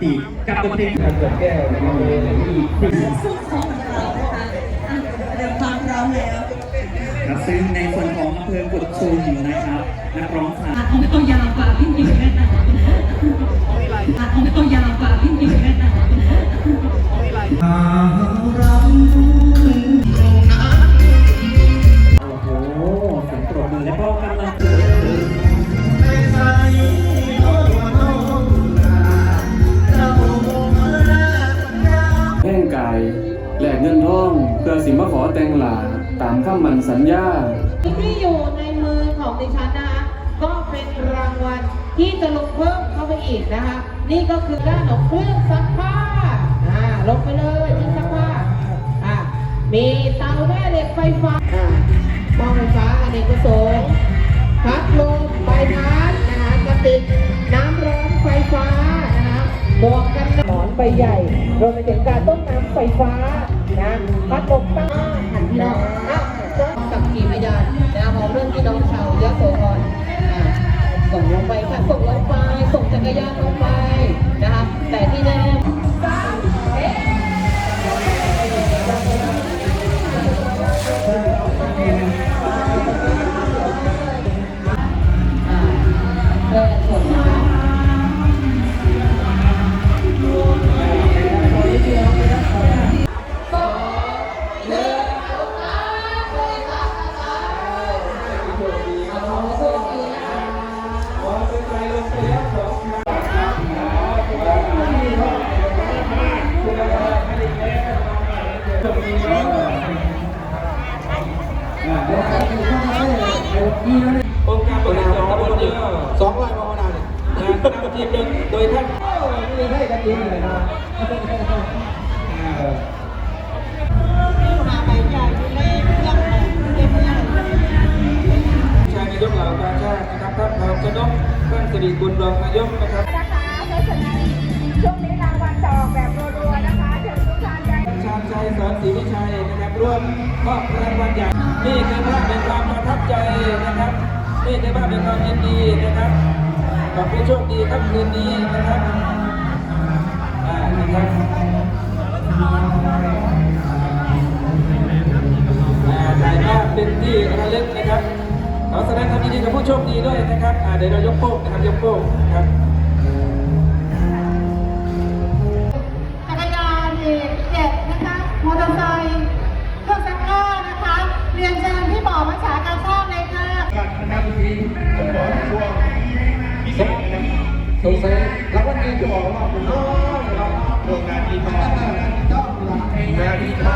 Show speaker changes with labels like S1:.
S1: ที่ทำเกิดแก้วมาเลยที่ที่
S2: ซึ่งของเรานะคะอะเดินความพร้อมแล้ว
S3: ครับซึ่งในส่วนของอำเภอกุดชุมนะครับนักร้องสาว
S2: อะของเรายาวกว่าพี่หมิวแน่นอน แห
S3: ลก
S4: เงินทองเพื่อสิมาขอแต่งหลาตามคำมันสัญญา
S5: ที่อยู่ในมือของดิฉันนะคะก็เป็นรางวัลที่จะลงเพิ่มเข้าไปอีกนะคะ นี่ก็คือด้านของเครื่องซักผ้าอ่าลงไปเลยเครื่ซักผ้าอ่ามีเตาแม่เหล็กไฟฟ้าอ่าหม้อไฟฟ้าอเนกประสงค์พัดลมใบพัดนะคะกระติกน้ำร้อนไฟฟ้านะคะหมวกกันหมอนใบใหญ่รวมไปถึงการต้มน้ำไฟฟ้า นะพัดลมตั้งหันพี่น้องอะกับขี่พยานนะของเรื่องที่น้องชาวยะโสธรส่งลงไปค่ะส่งลงไปส่งจักรยานลงไปนะคะแต่ที่แน่ อ
S1: งค์การบริหารตำบลเดียวสองร้อยภาวนาเนี่ยนำทีมโดยโดยท่านให้กันจริงเลยนะชายนายกเหล่ากาชาตินะครับท่านพรชนกท่านสิริกุลรองนายกนะครับ ศรีวิชัยนะครับร่วมมอบรางวัลใหญ่นี่คือภาพเป็นความประทับใจนะครับนี่คือภาพเป็นความยินดีนะครับกับผู้โชคดีครับคืนนี้นะครับอ่านะครับอ่าถ่ายภาพเป็นที่ระลึกนะครับขอแสดงความยินดีกับผู้โชคดีด้วยนะครับเดี๋ยวเรายกโป้งนะครับยกโป้งครับ สงสัยแล้ววันนี้จะบอกว่าผมก็นะครับโรงงานดีทองงานดีทองแล้วมันใหญ่ขึ้นครับ